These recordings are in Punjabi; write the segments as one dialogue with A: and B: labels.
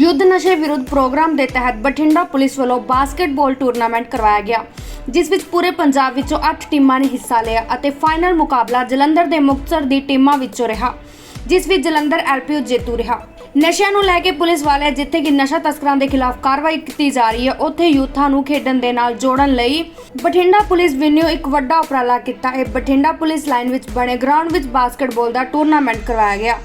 A: ਯੁੱਧ ਨਸ਼ੇ ਵਿਰੁੱਧ ਪ੍ਰੋਗਰਾਮ ਦੇ ਤਹਿਤ ਬਠਿੰਡਾ ਪੁਲਿਸ ਵੱਲੋਂ ਬਾਸਕਟਬਾਲ ਟੂਰਨਾਮੈਂਟ ਕਰਵਾਇਆ ਗਿਆ, ਜਿਸ ਵਿੱਚ ਪੂਰੇ ਪੰਜਾਬ ਵਿੱਚੋਂ 8 ਟੀਮਾਂ ਨੇ ਹਿੱਸਾ ਲਿਆ ਅਤੇ ਫਾਈਨਲ ਮੁਕਾਬਲਾ ਜਲੰਧਰ ਦੇ ਮੁਕਤਸਰ ਦੀ ਟੀਮਾਂ ਵਿੱਚੋਂ ਰਿਹਾ, ਜਿਸ ਵਿੱਚ ਜਲੰਧਰ ਐਲਪੀਯੂ ਜੇਤੂ ਰਿਹਾ। ਨਸ਼ਿਆਂ ਨੂੰ ਲੈ ਕੇ ਪੁਲਿਸ ਵਾਲੇ ਜਿੱਥੇ ਕਿ ਨਸ਼ਾ ਤਸਕਰਾਂ ਦੇ ਖਿਲਾਫ ਕਾਰਵਾਈ ਕੀਤੀ ਜਾ ਰਹੀ ਹੈ, ਉੱਥੇ ਯੂਥਾਂ ਨੂੰ ਖੇਡਣ ਦੇ ਨਾਲ ਜੋੜਨ ਲਈ ਬਠਿੰਡਾ ਪੁਲਿਸ ਵਿਨਿਓ ਇੱਕ ਵੱਡਾ ਉਪਰਾਲਾ ਕੀਤਾ। ਹੈ ਬਠਿੰਡਾ ਪੁਲਿਸ ਲਾਈਨ ਵਿੱਚ ਬਣੇ ਗਰਾਊਂਡ ਵਿੱਚ ਬਾਸਕਟਬਾਲ ਦਾ ਟੂਰਨਾਮੈਂਟ ਕਰਵਾਇਆ ਗਿਆ।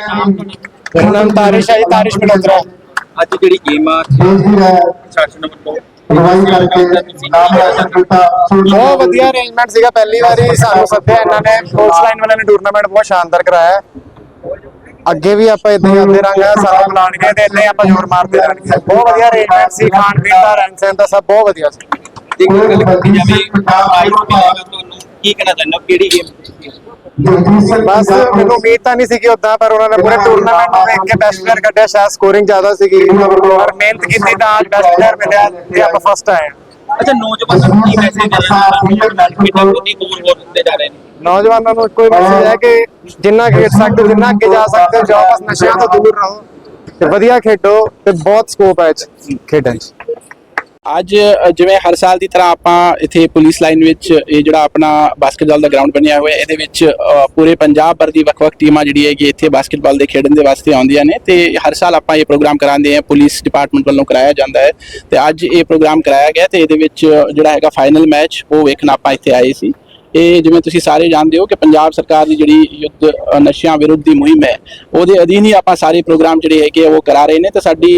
B: ਮੇਰਾ ਨਾਮ ਤਾਰਿਸ਼ ਹੈ ਜੀ ਤਾਰਿਸ਼ ਮਲਹੋਤਰਾ
C: ਅੱਜ ਜਿਹੜੀ ਗੇਮ ਆ?
D: ਹੈ
C: ਸ਼ਾਸਨ ਵੱਲੋਂ
D: ਅਗਵਾਈ ਕਰਕੇ ਨਾਮ ਰੋਸ਼ਨ ਕੀਤਾ
B: ਬਹੁਤ ਵਧੀਆ ਅਰੇਂਜਮੈਂਟ ਸੀਗਾ ਪਹਿਲੀ ਵਾਰੀ ਸਾਨੂੰ ਸੱਦਿਆ ਇਹਨਾਂ ਨੇ। ਪੁਲਿਸ ਲਾਈਨ ਵਾਲਿਆਂ ਨੇ ਟੂਰਨਾਮੈਂਟ ਬਹੁਤ ਸ਼ਾਨਦਾਰ ਕਰਾਇਆ। ਹੈ। ਅੱਗੇ ਵੀ ਆਪਾਂ ਇਦਾਂ ਹੀ ਆਉਂਦੇ ਰਾਂਗੇ ਸਾਨੂੰ ਬੁਲਾਣਗੇ ਤੇ ਇੰਨੇ ਆਪਾਂ ਜ਼ੋਰ ਮਾਰਦੇ ਰਹਿਣਗੇ ਬਹੁਤ ਵਧੀਆ ਅਰੇਂਜਮੈਂਟ ਸੀ ਖਾਣ ਪੀਣ ਦਾ ਰਹਿਣ ਸਹਿਣ ਦਾ ਸਭ ਬਹੁਤ ਵਧੀਆ ਸੀ।
C: ਜੇ ਗੱਲ ਕੀਤੀ ਜਾਵੇ ਪ੍ਰਾਈਜ਼ ਮਿਲੇਗਾ ਤੁਹਾਨੂੰ ਕੀ ਕਹਿਣਾ ਚਾਹੁੰਦੇ ਹੋ? ਕਿਹੜੀ ਗੇਮ
B: ਬਸ ਮੈਨੂੰ ਉਮੀਦ ਤਾਂ ਨਹੀਂ ਸੀ ਕਿ ਉਦਾਂ ਪਰ ਉਹਨਾਂ ਨੇ ਪੂਰੇ ਟੂਰਨਾਮੈਂਟ ਨੂੰ ਦੇਖ ਕੇ ਬੈਸਟ ਪਲੇਅਰ ਕੱਢਿਆ ਸ਼ਾਇਦ ਸਕੋਰਿੰਗ ਜ਼ਿਆਦਾ ਸੀਗੀ। ਪਰ ਮਿਹਨਤ ਕੀਤੀ ਤਾਂ ਅੱਜ ਬੈਸਟ ਪਲੇਅਰ ਮਿਲਿਆ ਤੇ ਆਪਾਂ ਫਸਟ ਆਏ।
C: ਅੱਛਾ ਨੌਜਵਾਨਾਂ ਨੂੰ ਕੀ ਮੈਸੇਜ ਦੇਣਾ ਚਾਹੁੰਦੇ ਹੋ? ਕਿ ਬਹੁਤ ਹੀ ਦੂਰ ਹੋ ਹੁੰਦੇ ਜਾ ਰਹੇ ਨੇ?
B: ਨੌਜਵਾਨਾਂ ਨੂੰ ਕੋਈ ਮੈਸੇਜ ਹੈ ਕਿ ਜਿੰਨਾ ਖੇਡ ਸਕਦੇ ਜਿੰਨਾ ਅੱਗੇ ਜਾ ਸਕਦੇ ਹੋ, ਜਾਓ ਬਸ ਨਸ਼ਿਆਂ ਤੋਂ ਦੂਰ ਰਹੋ ਤੇ ਵਧੀਆ ਖੇਡੋ ਤੇ ਬਹੁਤ ਸਕੋਪ ਹੈ ਖੇਡਣ 'ਚ।
E: ਅੱਜ ਜਿਵੇਂ ਹਰ ਸਾਲ ਦੀ ਤਰ੍ਹਾਂ ਆਪਾਂ ਇੱਥੇ ਪੁਲਿਸ ਲਾਈਨ ਵਿੱਚ, ਇਹ ਜਿਹੜਾ ਆਪਣਾ ਬਾਸਕਟਬਾਲ ਦਾ ਗਰਾਊਂਡ ਬਣਿਆ ਹੋਇਆ, ਇਹਦੇ ਵਿੱਚ ਪੂਰੇ ਪੰਜਾਬ ਭਰ ਦੀ ਵੱਖ-ਵੱਖ ਟੀਮਾਂ ਜਿਹੜੀ ਹੈਗੀ ਇੱਥੇ ਬਾਸਕਟਬਾਲ ਦੇ ਖੇਡਣ ਦੇ ਵਾਸਤੇ ਆਉਂਦੀਆਂ ਨੇ ਤੇ ਹਰ ਸਾਲ ਆਪਾਂ ਇਹ ਪ੍ਰੋਗਰਾਮ ਕਰਾਉਂਦੇ ਹਾਂ, ਪੁਲਿਸ ਡਿਪਾਰਟਮੈਂਟ ਵੱਲੋਂ ਕਰਾਇਆ ਜਾਂਦਾ ਹੈ ਤੇ ਅੱਜ ਇਹ ਪ੍ਰੋਗਰਾਮ ਕਰਾਇਆ ਗਿਆ ਤੇ ਇਹਦੇ ਵਿੱਚ ਜਿਹੜਾ ਹੈਗਾ ਫਾਈਨਲ ਮੈਚ ਉਹ ਵੇਖਣ ਆਪਾਂ ਇੱਥੇ ਆਏ ਸੀ। ਇਹ ਜਿਵੇਂ ਤੁਸੀਂ ਸਾਰੇ ਜਾਣਦੇ ਹੋ ਕਿ ਪੰਜਾਬ ਸਰਕਾਰ ਦੀ ਜਿਹੜੀ ਯੁੱਧ ਨਸ਼ਿਆਂ ਵਿਰੁੱਧ ਦੀ ਮੁਹਿੰਮ ਹੈ, ਉਹਦੇ ਅਧੀਨ ਹੀ ਆਪਾਂ ਸਾਰੇ ਪ੍ਰੋਗਰਾਮ ਜਿਹੜੇ ਹੈਗੇ ਆ, ਉਹ ਕਰਾ ਰਹੇ ਨੇ ਤੇ ਸਾਡੀ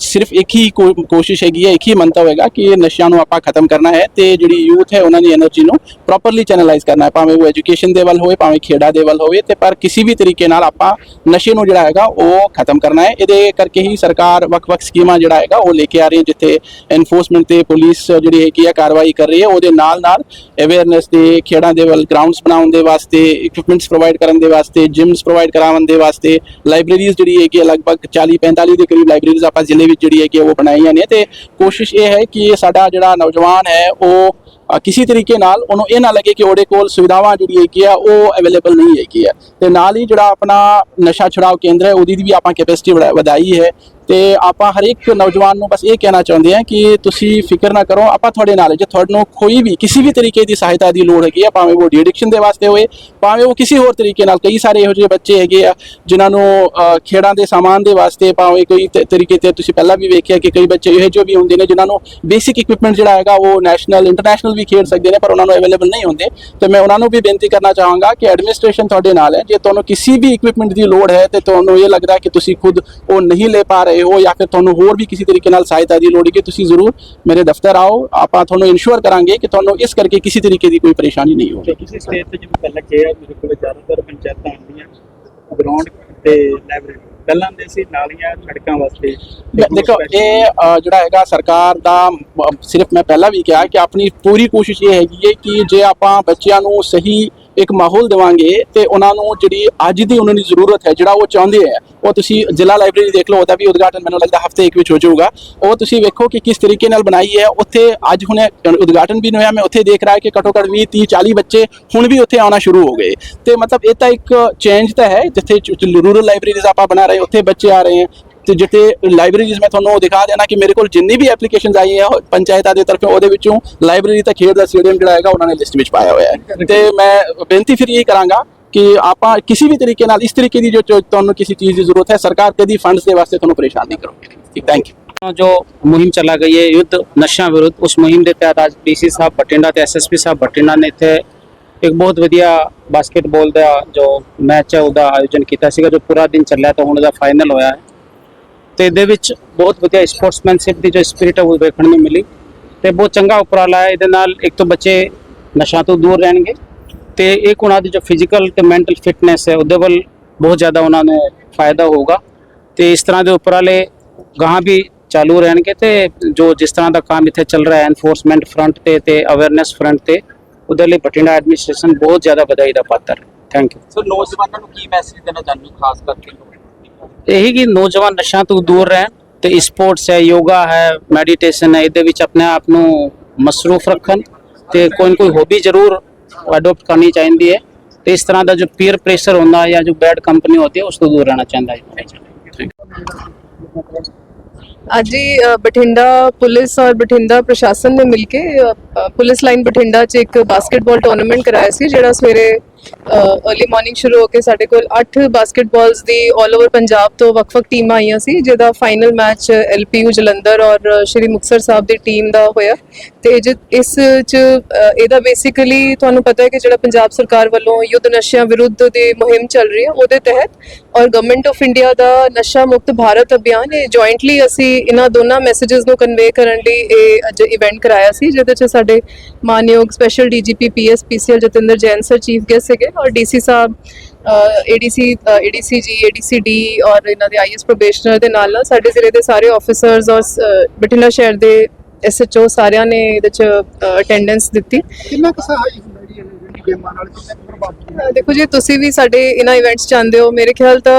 E: ਸਿਰਫ ਇੱਕ ਹੀ ਕੋਸ਼ਿਸ਼ ਹੈਗੀ ਹੈ, ਇੱਕ ਹੀ ਮੰਤਵ ਹੈਗਾ ਕਿ ਇਹ ਨਸ਼ਿਆਂ ਨੂੰ ਆਪਾਂ ਖਤਮ ਕਰਨਾ ਹੈ ਤੇ ਜਿਹੜੀ ਯੂਥ ਹੈ ਉਹਨਾਂ ਦੀ એનર્ਜੀ ਨੂੰ ਪ੍ਰੋਪਰਲੀ ਚੈਨਲਾਈਜ਼ ਕਰਨਾ ਹੈ, ਭਾਵੇਂ ਉਹ ਐਜੂਕੇਸ਼ਨ ਦੇ ਵੱਲ ਹੋਵੇ, ਭਾਵੇਂ ਖੇਡਾਂ ਦੇ ਵੱਲ ਹੋਵੇ, ਤੇ ਪਰ ਕਿਸੇ ਵੀ ਤਰੀਕੇ ਨਾਲ ਆਪਾਂ ਨਸ਼ੇ ਨੂੰ ਜਿਹੜਾ ਹੈਗਾ ਉਹ ਖਤਮ ਕਰਨਾ ਹੈ। ਇਹਦੇ ਕਰਕੇ ਹੀ ਸਰਕਾਰ ਵੱਖ-ਵੱਖ ਸਕੀਮਾਂ ਜਿਹੜਾ ਹੈਗਾ ਉਹ ਲੈ ਕੇ ਆ ਰਹੀ ਹੈ, ਜਿੱਥੇ ਐਨਫੋਰਸਮੈਂਟ ਤੇ ਪੁਲਿਸ ਜਿਹੜੀ ਹੈਗੀ ਆ ਕਾਰਵਾਈ ਕਰ ਰਹੀ ਹੈ, ਉਹਦੇ ਨਾਲ-ਨਾਲ ਅਵੇਅਰਨੈਸ ਦੇ, ਖੇਡਾਂ ਦੇ ਵੱਲ ਗਰਾਊਂਡਸ ਬਣਾਉਣ ਦੇ ਵਾਸਤੇ ਇਕਵਿਪਮੈਂਟਸ ਪ੍ਰੋਵਾਈਡ ਕਰਨ ਦੇ ਵਾਸਤੇ ਜਿਮਸ ਪ੍ਰੋਵਾਈਡ ਕਰਾਉਣ ਦੇ ਵਾਸਤੇ ਲਾਇਬ੍ਰੇਰੀਜ਼ ਜਿਹੜੀ ਹੈਗੀ ਲਗਭਗ 40-45 ਦੇ ਕਰੀਬ ਲਾਇਬ੍ਰੇਰੀ ਲਾਇਬ੍ਰੇਰੀਜ਼ ਆਪਾਂ ਜ਼ਿਲ੍ਹੇ ਵਿੱਚ ਜਿਹੜੀ ਹੈਗੀ ਆ ਉਹ ਬਣਾਈਆਂ ਨੇ ਤੇ ਕੋਸ਼ਿਸ਼ ਇਹ ਹੈ ਕਿ ਸਾਡਾ ਜਿਹੜਾ ਨੌਜਵਾਨ ਹੈ ਉਹ ਕਿਸੇ ਤਰੀਕੇ ਨਾਲ ਉਹਨੂੰ ਇਹ ਨਾ ਲੱਗੇ ਕਿ ਉਹਦੇ ਕੋਲ ਸੁਵਿਧਾਵਾਂ ਜਿਹੜੀ ਹੈਗੀ ਆ ਉਹ ਅਵੇਲੇਬਲ ਨਹੀਂ ਹੈਗੀ ਆ। ਤੇ ਨਾਲ ਹੀ ਜਿਹੜਾ ਆਪਣਾ ਨਸ਼ਾ ਛੁਡਾਓ ਕੇਂਦਰ ਹੈ, ਉਹਦੀ ਵੀ ਆਪਾਂ ਕੈਪੈਸਿਟੀ ਵਧਾਈ ਹੈ। ਤੇ ਆਪਾਂ ਹਰ ਇੱਕ ਨੌਜਵਾਨ ਨੂੰ ਬਸ ਇਹ ਕਹਿਣਾ ਚਾਹੁੰਦੇ ਹਾਂ ਕਿ ਤੁਸੀਂ ਫਿਕਰ ਨਾ ਕਰੋ, ਆਪਾਂ ਤੁਹਾਡੇ ਨਾਲ ਜੇ ਤੁਹਾਨੂੰ ਕੋਈ ਵੀ, ਕਿਸੇ ਵੀ ਤਰੀਕੇ ਦੀ ਸਹਾਇਤਾ ਦੀ ਲੋੜ ਹੈਗੀ ਆ, ਭਾਵੇਂ ਉਹ ਐਡਿਕਸ਼ਨ ਦੇ ਵਾਸਤੇ ਹੋਵੇ, ਭਾਵੇਂ ਉਹ ਕਿਸੇ ਹੋਰ ਤਰੀਕੇ ਨਾਲ, ਕਈ ਸਾਰੇ ਇਹੋ ਜਿਹੇ ਬੱਚੇ ਹੈਗੇ ਆ, ਜਿਨ੍ਹਾਂ ਨੂੰ ਖੇਡਾਂ ਦੇ ਸਾਮਾਨ ਦੇ ਵਾਸਤੇ ਭਾਵੇਂ ਕੋਈ ਤ- ਤਰੀਕੇ ਤੇ ਤੁਸੀਂ ਪਹਿਲਾਂ ਵੀ ਵੇਖਿਆ ਕਿ ਕਈ ਬੱਚੇ ਇਹੋ ਜਿਹੇ ਵੀ ਹੁੰਦੇ ਨੇ, ਜਿਨ੍ਹਾਂ ਨੂੰ ਬੇਸਿਕ ਇਕਵਿਪਮੈਂਟ ਜਿਹੜਾ ਹੈਗਾ ਉਹ ਨੈਸ਼ਨਲ ਇੰਟਰਨੈਸ਼ਨਲ ਵੀ ਖੇਡ ਸਕਦੇ ਨੇ, ਪਰ ਉਹਨਾਂ ਨੂੰ ਅਵੇਲੇਬਲ ਨਹੀਂ ਹੁੰਦੇ। ਤੇ ਮੈਂ ਉਹਨਾਂ ਨੂੰ ਵੀ ਬੇਨਤੀ ਕਰਨਾ ਚਾਹਾਂਗਾ ਕਿ ਐਡਮਿਨਿਸਟ੍ਰੇਸ਼ਨ ਤੁਹਾਡੇ ਨਾਲ ਹੈ। ਜੇ ਤੁਹਾਨੂੰ ਕਿਸੇ ਵੀ ਇਕਵਿਪਮੈਂਟ ਦੀ ਲੋੜ ਹੈ ਤੇ ਤੁਹਾਨੂੰ ਇਹ ਲੱਗਦਾ ਕਿ ਤੁਸੀਂ ਖੁਦ ਉਹ ਨਹੀਂ ਲੈ ਪਾ ਰਹੇ ਹੋ ਜਾਂ ਫਿਰ ਤੁਹਾਨੂੰ ਹੋਰ ਵੀ ਕਿਸੇ ਤਰੀਕੇ ਨਾਲ ਸਹਾਇਤਾ ਦੀ ਲੋੜ ਹੈ ਕਿ ਤੁਸੀਂ ਜ਼ਰੂਰ ਮੇਰੇ ਦਫ਼ਤਰ ਆਓ। ਆਪਾਂ ਤੁਹਾਨੂੰ ਇਨਸ਼ੋਰ ਕਰਾਂਗੇ ਕਿ ਤੁਹਾਨੂੰ ਇਸ ਕਰਕੇ ਕਿਸੇ ਤਰੀਕੇ ਦੀ ਕੋਈ ਪਰੇਸ਼ਾਨੀ ਨਹੀਂ ਹੋਵੇਗੀ
C: ਕਿਸੇ ਸਟੇਜ ਤੇ ਜਿਵੇਂ ਪਹਿਲਾਂ ਕਿਹਾ ਮੇਰੇ ਕੋਲ ਜ਼ਿਆਦਾਤਰ ਪੰਚਾਇਤਾਂ ਆਉਂਦੀਆਂ ਗਰਾਊਂਡ ਤੇ ਲਾਇਬ੍ਰੇਰੀ ਪਹਿਲਾਂ ਦੇ ਸੀ ਨਾਲੀਆਂ ਸੜਕਾਂ ਵਾਸਤੇ।
E: ਦੇਖੋ ਇਹ ਜਿਹੜਾ ਹੈਗਾ ਸਰਕਾਰ ਦਾ ਸਿਰਫ ਮੈਂ ਪਹਿਲਾਂ ਵੀ ਕਿਹਾ ਕਿ ਆਪਣੀ ਪੂਰੀ ਕੋਸ਼ਿਸ਼ ਇਹ ਹੈਗੀ ਹੈ ਕਿ ਜੇ ਆਪਾਂ ਬੱਚਿਆਂ ਨੂੰ ਸਹੀ ਇੱਕ ਮਾਹੌਲ ਦੇਵਾਂਗੇ ਤੇ ਉਹਨਾਂ ਨੂੰ ਜਿਹੜੀ ਅੱਜ ਦੀ ਉਹਨਾਂ ਦੀ ਜ਼ਰੂਰਤ ਹੈ, ਜਿਹੜਾ ਉਹ ਚਾਹੁੰਦੇ ਹੈ, ਉਹ ਤੁਸੀਂ ਜ਼ਿਲ੍ਹਾ ਲਾਇਬ੍ਰੇਰੀ ਦੇਖ ਲਓ, ਉਹਦਾ ਵੀ ਉਦਘਾਟਨ ਮੈਨੂੰ ਲੱਗਦਾ ਹਫ਼ਤੇ ਇੱਕ ਵਿੱਚ ਹੋ ਜਾਊਗਾ। ਉਹ ਤੁਸੀਂ ਵੇਖੋ ਕਿ ਕਿਸ ਤਰੀਕੇ ਨਾਲ ਬਣਾਈ ਹੈ। ਉੱਥੇ ਅੱਜ ਹੁਣੇ ਉਦਘਾਟਨ ਵੀ ਨਹੀਂ ਹੋਇਆ, ਮੈਂ ਉੱਥੇ ਦੇਖ ਰਿਹਾ ਕਿ ਘੱਟੋ ਘੱਟ 20 30 40 ਬੱਚੇ ਹੁਣ ਵੀ ਉੱਥੇ ਆਉਣਾ ਸ਼ੁਰੂ ਹੋ ਗਏ। ਤੇ ਮਤਲਬ ਇਹ ਤਾਂ ਇੱਕ ਚੇਂਜ ਤਾਂ ਹੈ, ਜਿੱਥੇ ਰੂਰਲ ਲਾਇਬ੍ਰੇਰੀਜ਼ ਆਪਾਂ ਬਣਾ ਰਹੇ ਉੱਥੇ ਬੱਚੇ ਆ ਰਹੇ ਹੈ। ਤੇ ਜਿੱਥੇ ਲਾਇਬ੍ਰੇਰੀਜ਼ ਮੈਂ ਤੁਹਾਨੂੰ ਉਹ ਦਿਖਾ ਦੇਣਾ ਕਿ ਮੇਰੇ ਕੋਲ ਜਿੰਨੀ ਵੀ ਐਪਲੀਕੇਸ਼ਨਸ ਆਈ ਹੈ ਪੰਚਾਇਤਾਂ ਦੇ ਤਰਫੋਂ ਉਹਦੇ ਵਿੱਚੋਂ ਲਾਇਬ੍ਰੇਰੀ ਤਾਂ ਖੇਡ ਦਾ ਸਟੇਡੀਅਮ ਜਿਹੜਾ ਹੈਗਾ ਉਹਨਾਂ ਨੇ ਲਿਸਟ ਵਿੱਚ ਪਾਇਆ ਹੋਇਆ ਹੈ। ਤੇ ਮੈਂ ਬੇਨਤੀ ਫਿਰ ਇਹ ਕਰਾਂਗਾ ਕਿ ਆਪਾਂ ਕਿਸੇ ਵੀ ਤਰੀਕੇ ਨਾਲ ਇਸ ਤਰੀਕੇ ਦੀ ਜੋ ਤੁਹਾਨੂੰ ਕਿਸੇ ਚੀਜ਼ ਦੀ ਜ਼ਰੂਰਤ ਹੈ ਸਰਕਾਰ ਕਦੀ ਫੰਡਸ ਦੇ ਵਾਸਤੇ ਤੁਹਾਨੂੰ ਪਰੇਸ਼ਾਨ ਨਹੀਂ ਕਰੋਗੇ। ਠੀਕ ਥੈਂਕ ਯੂ
F: ਜੋ ਮੁਹਿੰਮ ਚਲਾ ਗਈ ਹੈ ਯੁੱਧ ਨਸ਼ਿਆਂ ਵਿਰੁੱਧ ਉਸ ਮੁਹਿੰਮ ਦੇ ਤਹਿਤ ਅੱਜ ਡੀਸੀ ਸਾਹਿਬ ਬਠਿੰਡਾ ਤੇ ਐਸਐਸਪੀ ਸਾਹਿਬ ਬਠਿੰਡਾ ਨੇ ਇੱਥੇ ਇੱਕ ਬਹੁਤ ਵਧੀਆ ਬਾਸਕਟਬਾਲ ਦਾ ਜੋ ਮੈਚ ਹੈ ਉਹਦਾ ਆਯੋਜਨ ਕੀਤਾ ਸੀਗਾ ਜੋ ਪੂਰਾ ਦਿਨ ਚੱਲਿਆ ਤਾਂ ਹੁਣ ਉਹਦਾ ਫਾਈਨਲ ਹੋਇਆ ਹੈ। ਤੇ ਇਹਦੇ ਵਿੱਚ ਬਹੁਤ ਵਧੀਆ ਸਪੋਰਟਸਮੈਨਸ਼ਿਪ ਦੀ ਜੋ ਸਪਿਰਿਟ ਹੈ ਉਹ ਵੇਖਣ ਨੂੰ ਮਿਲੀ। ਤੇ ਬਹੁਤ ਚੰਗਾ ਉਪਰਾਲਾ ਹੈ, ਇਹਦੇ ਨਾਲ ਇੱਕ ਤਾਂ ਬੱਚੇ ਨਸ਼ਾ ਤੋਂ ਦੂਰ ਰਹਿਣਗੇ। ਤੇ ਇੱਕ ਉਹਨਾਂ ਦੀ ਜੋ ਫਿਜ਼ੀਕਲ ਤੇ ਮੈਂਟਲ ਫਿਟਨੈਸ ਹੈ, ਉਹਦੇ ਵੱਲ ਬਹੁਤ ਜ਼ਿਆਦਾ ਉਹਨਾਂ ਨੂੰ ਫਾਇਦਾ ਹੋਊਗਾ। ਤੇ ਇਸ ਤਰ੍ਹਾਂ ਦੇ ਉਪਰਾਲੇ ਗਾਹਾਂ ਵੀ ਚਾਲੂ ਰਹਿਣਗੇ ਤੇ ਜੋ ਜਿਸ ਤਰ੍ਹਾਂ ਦਾ ਕੰਮ ਇੱਥੇ ਚੱਲ ਰਿਹਾ ਹੈ ਐਨਫੋਰਸਮੈਂਟ ਫਰੰਟ ਤੇ ਤੇ ਅਵੇਅਰਨੈਸ ਫਰੰਟ ਤੇ, ਉਹਦੇ ਲਈ ਬਠਿੰਡਾ ਐਡਮਿਨਿਸਟ੍ਰੇਸ਼ਨ ਬਹੁਤ ਜ਼ਿਆਦਾ ਵਧਾਈ ਦਾ ਪਾਤਰ ਹੈ। ਥੈਂਕ ਯੂ
C: ਸਰ ਨੌਜਵਾਨਾਂ ਨੂੰ ਕੀ ਮੈਸੇਜ ਦੇਣਾ ਚਾਹੁੰਦੇ ਖਾਸ ਕਰਕੇ?
F: ਇਹੀ ਕਿ ਨੌਜਵਾਨ ਨਸ਼ਿਆਂ ਤੋਂ ਦੂਰ ਰਹਿਣ ਤੇ ਸਪੋਰਟਸ ਹੈ ਯੋਗਾ ਹੈ ਮੈਡੀਟੇਸ਼ਨ ਹੈ, ਇਹਦੇ ਵਿੱਚ ਆਪਣੇ ਆਪ ਨੂੰ ਮਸਰੂਫ ਰੱਖਣ ਤੇ ਕੋਈ ਨਾ ਕੋਈ ਹੌਬੀ ਜ਼ਰੂਰ ਅਡਾਪਟ ਕਰਨੀ ਚਾਹੀਦੀ ਹੈ ਤੇ ਇਸ ਤਰ੍ਹਾਂ ਦਾ ਜੋ ਪੀਅਰ ਪ੍ਰੈਸ਼ਰ ਹੁੰਦਾ ਹੈ ਜਾਂ ਜੋ ਬੈਡ ਕੰਪਨੀ ਹੁੰਦੀ ਹੈ, ਉਸ ਤੋਂ ਦੂਰ ਰਹਿਣਾ ਚਾਹੀਦਾ ਹੈ।
G: ਅੱਜ ਹੀ ਬਠਿੰਡਾ ਪੁਲਿਸ ਔਰ ਬਠਿੰਡਾ ਪ੍ਰਸ਼ਾਸਨ ਨੇ ਮਿਲ ਕੇ ਪੁਲਿਸ ਲਾਈਨ ਬਠਿੰਡਾ 'ਚ ਇੱਕ ਬਾਸਕਟਬਾਲ ਟੂਰਨਾਮੈਂਟ ਕਰਾਇਆ ਸੀ, ਜਿਹੜਾ ਸਵੇਰੇ ਅਰਲੀ ਮਾਰਨਿੰਗ ਸ਼ੁਰੂ ਹੋ ਕੇ ਸਾਡੇ ਕੋਲ 8 ਬਾਸਕਟਬਾਲਸ ਦੀ 올 ਓਵਰ ਪੰਜਾਬ ਤੋਂ ਵੱਖ-ਵੱਖ ਟੀਮਾਂ ਆਈਆਂ ਸੀ, ਜਿਹਦਾ ਫਾਈਨਲ ਮੈਚ ਐਲਪੀਯੂ ਜਲੰਧਰ ਔਰ ਸ਼੍ਰੀ ਮੁਕਸਰ ਸਾਹਿਬ ਦੀ ਟੀਮ ਦਾ ਹੋਇਆ। ਤੇ ਇਸ ਚ ਇਹਦਾ ਬੇਸਿਕਲੀ ਤੁਹਾਨੂੰ ਪਤਾ ਹੈ ਕਿ ਜਿਹੜਾ ਪੰਜਾਬ ਸਰਕਾਰ ਵੱਲੋਂ ਯੁੱਧ ਨਸ਼ਿਆਂ ਵਿਰੁੱਧ ਦੀ ਮੁਹਿੰਮ ਚੱਲ ਰਹੀ ਹੈ, ਉਹਦੇ ਤਹਿਤ ਔਰ ਗਵਰਨਮੈਂਟ ਆਫ ਇੰਡੀਆ ਦਾ ਨਸ਼ਾ ਮੁਕਤ ਭਾਰਤ ਅਭਿਆਨ, ਇਹ ਜੁਆਇੰਟਲੀ ਅਸੀਂ ਇਹਨਾਂ ਦੋਨਾਂ ਮੈਸੇजेस ਨੂੰ ਕਨਵੇ ਕਰਨ ਲਈ ਇਹ ਅੱਜ ਇਵੈਂਟ ਕਰਾਇਆ ਸੀ, ਜਿਹਦੇ ਚ ਸਾਡੇ ਮਾਨਯੋਗ special DGP PS PCL Jatinder Jain sir chief guest ਸੀਗੇ ਔਰ ਡੀਸੀ ਸਾਹਿਬ ADC ADC ji ADC D ਔਰ ਇਹਨਾਂ ਦੇ ਆਈਐਸ ਪ੍ਰੋਬੇਸ਼ਨਰ ਦੇ ਨਾਲ ਨਾਲ ਸਾਡੇ ਜ਼ਿਲ੍ਹੇ ਦੇ ਸਾਰੇ ਆਫੀਸਰਸ ਔਰ ਅ, ਬਠਿੰਡਾ ਸ਼ਹਿਰ ਦੇ ਐਸਐਚਓ ਸਾਰਿਆਂ ਨੇ ਇਹਦੇ 'ਚ ਅਟੈਂਡੈਂਸ ਦਿੱਤੀ।
D: ਕਿੰਨਾ ਕੁ ਸਹਾਈ ਹੁੰਦਾ ਜੀ ਜਿਹੜੀ ਗੇਮਾਂ ਨਾਲ? ਕਿੰਨਾ ਕੁ ਪ੍ਰਭਾਵ
G: ਅਹ ਦੇਖੋ ਜੀ ਤੁਸੀਂ ਵੀ ਸਾਡੇ ਇਹਨਾਂ ਇਵੈਂਟਸ ਚ ਆਉਂਦੇ ਹੋ। ਮੇਰੇ ਖਿਆਲ ਤਾਂ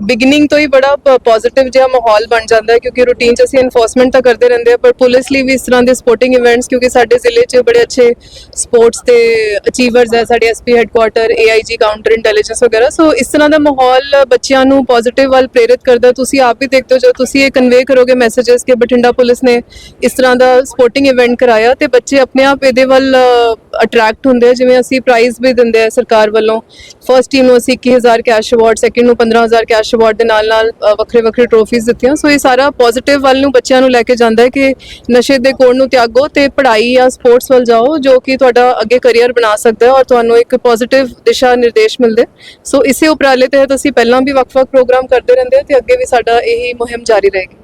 G: ਬਿਗਨਿੰਗ ਤੋਂ ਹੀ ਬੜਾ ਪੋਜ਼ਿਟਿਵ ਜਿਹਾ ਮਾਹੌਲ ਬਣ ਜਾਂਦਾ ਹੈ, ਕਿਉਂਕਿ ਰੂਟੀਨ ਚ ਅਸੀਂ ਇਨਫੋਰਸਮੈਂਟ ਤਾਂ ਕਰਦੇ ਰਹਿੰਦੇ ਆ ਪਰ ਪੁਲਿਸ ਲਈ ਵੀ ਇਸ ਤਰ੍ਹਾਂ ਦੇ ਸਪੋਰਟਿੰਗ ਇਵੈਂਟਸ ਕਿਉਂਕਿ ਸਾਡੇ ਜ਼ਿਲ੍ਹੇ 'ਚ ਬੜੇ ਅੱਛੇ ਸਪੋਰਟਸ ਤੇ ਅਚੀਵਰਸ ਹੈ, ਸਾਡੇ SP headquarter AIG counter intelligence ਵਗੈਰਾ ਸੋ ਇਸ ਤਰ੍ਹਾਂ ਦਾ ਮਾਹੌਲ ਬੱਚਿਆਂ ਨੂੰ ਪੋਜ਼ਿਟਿਵ ਵੱਲ ਪ੍ਰੇਰਿਤ ਕਰਦਾ ਤੁਸੀਂ ਆਪ ਵੀ ਦੇਖਦੇ ਹੋ, ਜਦੋਂ ਤੁਸੀਂ ਇਹ ਕਨਵੇ ਕਰੋਗੇ ਮੈਸੇजेस ਕਿ ਬਠਿੰਡਾ ਪੁਲਿਸ ਨੇ ਇਸ ਤਰ੍ਹਾਂ ਦਾ ਸਪੋਰਟਿੰਗ ਇਵੈਂਟ ਕਰਾਇਆ, ਤੇ ਬੱਚੇ ਆਪਣੇ ਆਪ ਇਹਦੇ ਵੱਲ ਅਟਰੈਕਟ ਹੁੰਦੇ ਆ, ਜਿਵੇਂ ਅਸੀਂ ਪ੍ਰਾਈਜ਼ ਵੀ ਦਿੰਦੇ ਆ ਸਰਕਾਰ ਵੱਲੋਂ। ਫਰਸਟ ਟੀਮ ਨੂੰ ਅਸੀਂ 21000 ਕੈਸ਼ ਅਵਾਰਡ ਸੈਕਿੰਡ ਨੂੰ 15000 ਕੈਸ਼ ਅਵਾਰਡ ਦੇ ਨਾਲ ਨਾਲ ਵੱਖਰੇ ਵੱਖਰੇ ਟਰੋਫੀਜ਼ ਦਿੱਤੀਆਂ। ਸੋ ਇਹ ਸਾਰਾ ਪੋਜ਼ਿਟਿਵ ਵੱਲ ਨੂੰ ਬੱਚਿਆਂ ਨੂੰ ਲੈ ਕੇ ਜਾਂਦਾ ਹੈ ਕਿ ਨਸ਼ੇ ਦੇ ਕੋੜ ਨੂੰ ਤਿਆਗੋ ਤੇ ਪੜ੍ਹਾਈ ਜਾਂ ਸਪੋਰਟਸ ਵੱਲ ਜਾਓ, ਜੋ ਕਿ ਤੁਹਾਡਾ ਅੱਗੇ ਕੈਰੀਅਰ ਬਣਾ ਸਕਦਾ ਹੈ ਔਰ ਤੁਹਾਨੂੰ ਇੱਕ ਪੋਜ਼ਿਟਿਵ ਦਿਸ਼ਾ ਨਿਰਦੇਸ਼ ਮਿਲਦੇ ਸੋ ਇਸੇ ਉਪਰਾਲੇ ਤਹਿਤ ਅਸੀਂ ਪਹਿਲਾਂ ਵੀ ਵੱਖ-ਵੱਖ ਪ੍ਰੋਗਰਾਮ ਕਰਦੇ ਰਹਿੰਦੇ ਹਾਂ ਤੇ ਅੱਗੇ ਵੀ ਸਾਡਾ ਇਹੀ ਮੁਹਿੰਮ ਜਾਰੀ ਰਹੇਗੀ।